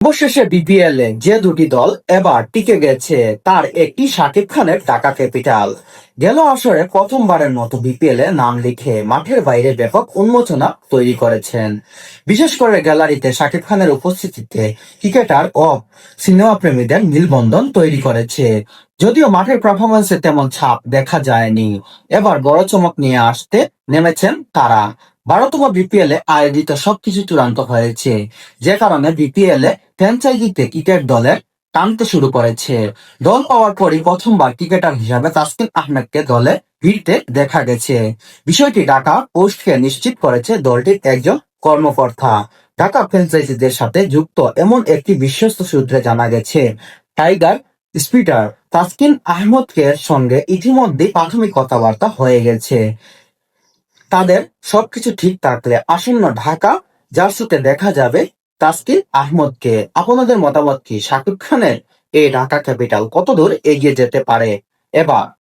অবশেষে বিপিএল এ যে দুটি দল এবার টিকে গেছে, তার একটি শাকিব খানের ঢাকা ক্যাপিটাল। গেল আসরে প্রথমবারের মতো বিপিএল এ নাম লিখে মাঠের বাইরে ব্যাপক উন্মোচনা তৈরি করেছেন। বিশেষ করে গ্যালারিতে শাকিব খানের উপস্থিতিতে ক্রিকেটার ও সিনেমা প্রেমীদের মিলবন্ধন তৈরি করেছে। যদিও মাঠের পারফরমেন্সে তেমন ছাপ দেখা যায়নি, এবার বড় চমক নিয়ে আসতে নেমেছেন তারা। বারোতম বিপিএল এ আয়োজিত সবকিছু চূড়ান্ত হয়েছে। যে কারণে বিপিএল এ ফ্র্যাঞ্চাইজিতে ক্রিকেট দলের টানতে শুরু করেছে। দল পাওয়ার পরই প্রথমবার ক্রিকেটার হিসাবে তাসকিন আহমেদকে দলে ভিড়তে দেখা গেছে। বিষয়টি ঢাকা পোস্টকে নিশ্চিত করেছে দলটির একজন কর্মকর্তা। ঢাকা ফ্র্যাঞ্চাইজিদের সাথে যুক্ত এমন একটি বিশ্বস্ত সূত্রে জানা গেছে, টাইগার স্পিটার তাসকিন আহমদকে সঙ্গে ইতিমধ্যে প্রাথমিক কথাবার্তা হয়ে গেছে। তাদের সবকিছু ঠিক থাকলে আসন্ন ঢাকা জার্সিতে দেখা যাবে তাসকিল আহমদকে। আপনাদের মতামত কি? শাকিব খানের এই ঢাকা ক্যাপিটাল কতদূর এগিয়ে যেতে পারে? এবার